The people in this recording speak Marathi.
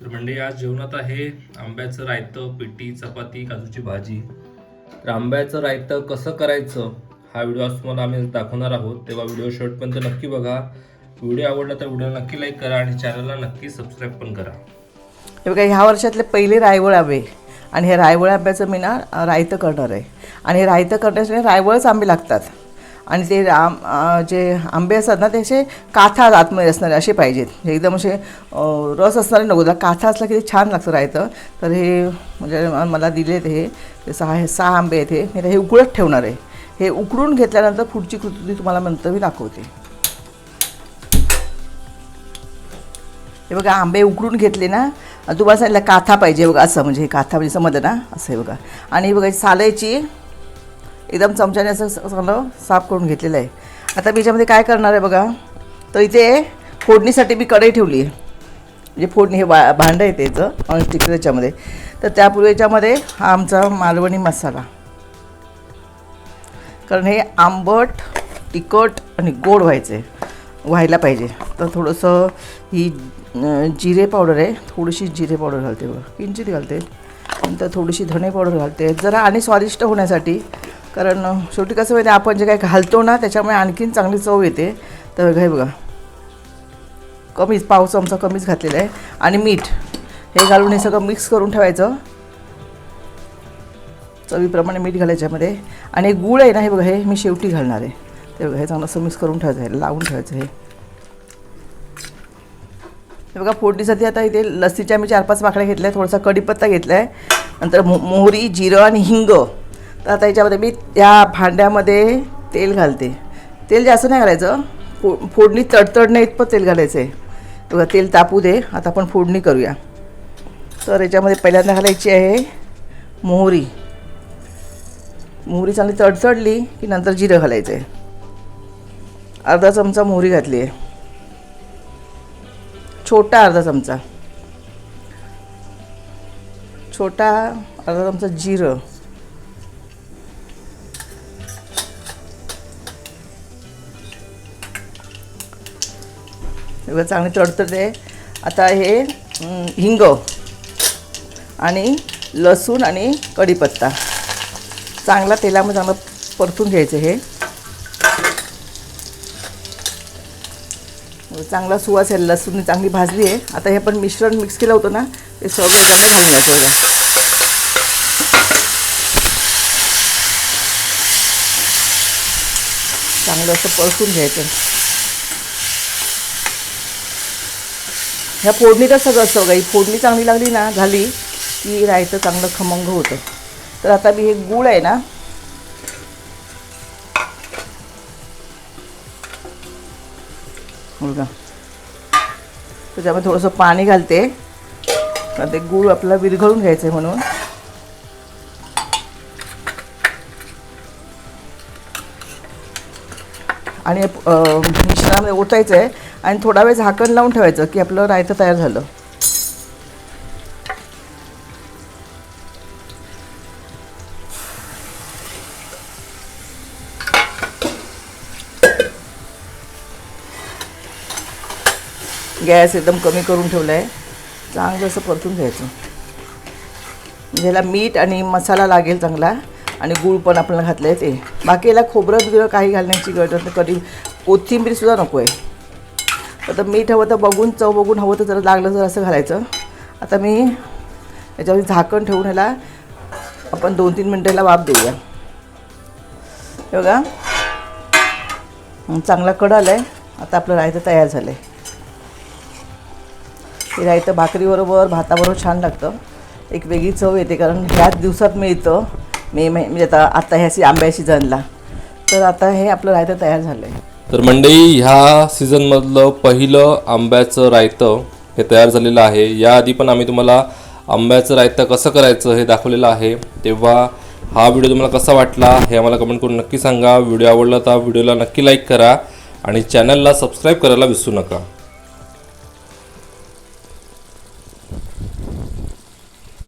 तर म्हणजे आज जेवणात आहे आंब्याचं रायतं पिठी चपाती काजूची भाजी. तर आंब्याचं रायतं कसं करायचं हा व्हिडिओ आज तुम्हाला आम्ही दाखवणार आहोत. तेव्हा व्हिडिओ शॉर्टपर्यंत नक्की बघा. व्हिडिओ आवडला तर व्हिडिओ नक्की लाईक करा आणि चॅनलला नक्की सबस्क्राईब पण करा. हे बघा ह्या वर्षातले पहिले रायवळ आंबे आणि हे रायवळ आंब्याचं मी ना रायतं करणार आहे. आणि हे रायतं करण्यासाठी रायवळच आंबे लागतात. आणि ते आम जे आंबे असतात ना ते असे काथा आतमध्ये असणारे असे पाहिजेत. हे एकदम असे रस असणारे नको जर काथा असला की ते छान लागतं राहतं तर हे म्हणजे मला दिलेत हे. ते सहा हे सहा आंबे आहेत हे. मी तर हे उकळत ठेवणार आहे. हे उकळून घेतल्यानंतर पुढची कृती तुम्हाला नंतर मी दाखवते. हे बघा आंबे उकळून घेतले ना तुम्हाला सांगितलं काथा पाहिजे बघा असं. म्हणजे हे काथा म्हणजे समजलं ना? असं आहे बघा. आणि बघा सालायची एकदम चमच्याने असं सगळं साफ करून घेतलेलं आहे. आता मी याच्यामध्ये काय करणार आहे बघा? तर इथे फोडणीसाठी मी कढई ठेवली आहे. म्हणजे फोडणी हे बा भांडं आहे त्याचं नॉनस्टिक त्याच्यामध्ये. तर त्यापूर्वी याच्यामध्ये हा आमचा मालवणी मसाला. कारण हे आंबट तिखट आणि गोड व्हायचं आहे. व्हायला पाहिजे. तर थोडंसं ही जिरे पावडर आहे. थोडीशी जिरे पावडर घालते बघा. किंचित घालते. नंतर थोडीशी धणे पावडर घालते. जरा आणि स्वादिष्ट होण्यासाठी कारण शेवटी कसं माहिती आपण जे काही घालतो ना त्याच्यामुळे आणखीन चांगली चव येते. तर बघा हे बघा. कमीच पाव चमचा कमीच घातलेला आहे. आणि मीठ. हे घालून हे सगळं मिक्स करून ठेवायचं. चवीप्रमाणे मीठ घालायच्यामध्ये आणि गुळ गूळ आहे ना हे बघा हे मी शेवटी घालणार आहे. ते बघा हे चांगलं असं मिक्स करून ठेवायचं आहे. लावून ठेवायचं हे हे बघा फोडणीसाठी आता इथे लस्सीच्या मी चार पाच पाकळ्या घेतल्या थोडासा कढीपत्ता घेतला आहे नंतर मो मोहरी जिरं आणि हिंग. तर आता याच्यामध्ये मी त्या भांड्यामध्ये तेल घालते. तेल जास्त नाही घालायचं. फो फोडणी तडतडणे इतपत तेल घालायचं आहे बघा तेल तापू दे. आता आपण फोडणी करूया. तर याच्यामध्ये पहिल्यांदा घालायची आहे मोहरी. मोहरी चांगली तडतडली की नंतर जिरं घालायचं आहे अर्धा चमचा मोहरी घातली आहे छोटा अर्धा चमचा. छोटा अर्धा चमचा जिरं. चांगलं चांगली ते आता हे हिंग आणि लसूण आणि कढीपत्ता. चांगला तेलामध्ये चांगलं परतून घ्यायचं हे. चांगला सुवास आहे लसूण चांगली भाजली आहे. आता हे पण मिश्रण मिक्स केलं होतं ना ते सगळं याच्यामध्ये घालून घ्यायचं बघा चांगलं असं परतून घ्यायचं. ह्या फोडणीतच सगळं असं बघा. ही फोडणी चांगली लागली ना झाली की रायतं चांगलं खमंग होतं. तर आता मी हे गूळ आहे ना. मुलगा. त्याच्यामध्ये थोडंसं पाणी घालते. कारण ते गूळ आपल्याला विरघळून घ्यायचं आहे म्हणून. आणि मिश्रामध्ये मिश्रणामध्ये ओतायचं आहे आणि थोडा वेळ झाकण लावून ठेवायचं की आपलं रायतं तयार झालं. गॅस एकदम कमी करून ठेवला आहे चांगलं असं परतून घ्यायचं. ज्याला मीठ आणि मसाला लागेल चांगला आणि गूळ पण आपल्याला घातलं आहे ते. बाकी याला खोबरं बिरं काही घालण्याची गरज नाही. कधी कोथिंबीरसुद्धा नको आहे आता मीठ हवं तर बघून चव बघून हवं तर जरा लागलं जर असं घालायचं. आता मी याच्यावर झाकण ठेवून ह्याला आपण दोन तीन मिनटाला वाफ देऊया. हे बघा. चांगला कड आला आहे आता आपलं रायतं तयार झालं आहे हे रायतं भाकरीबरोबर भाताबरोबर छान लागतं. एक वेगळी चव येते कारण ह्याच दिवसात मिळतं. मे म्हणजे आता आता ह्या आंब्याशी आंब्या तर आता हे आपलं रायतं तयार झालं आहे तर मंडई ह्या सीझनमधलं पहिलं आंब्याचं रायतं हे तयार झालेलं आहे. याआधी पण आम्ही तुम्हाला आंब्याचं रायतं कसं करायचं हे दाखवलेलं आहे. तेव्हा हा व्हिडिओ तुम्हाला कसा वाटला हे आम्हाला कमेंट करून नक्की सांगा. व्हिडिओ आवडला तर व्हिडिओला नक्की लाईक करा आणि चॅनलला सबस्क्राईब करायला विसरू नका.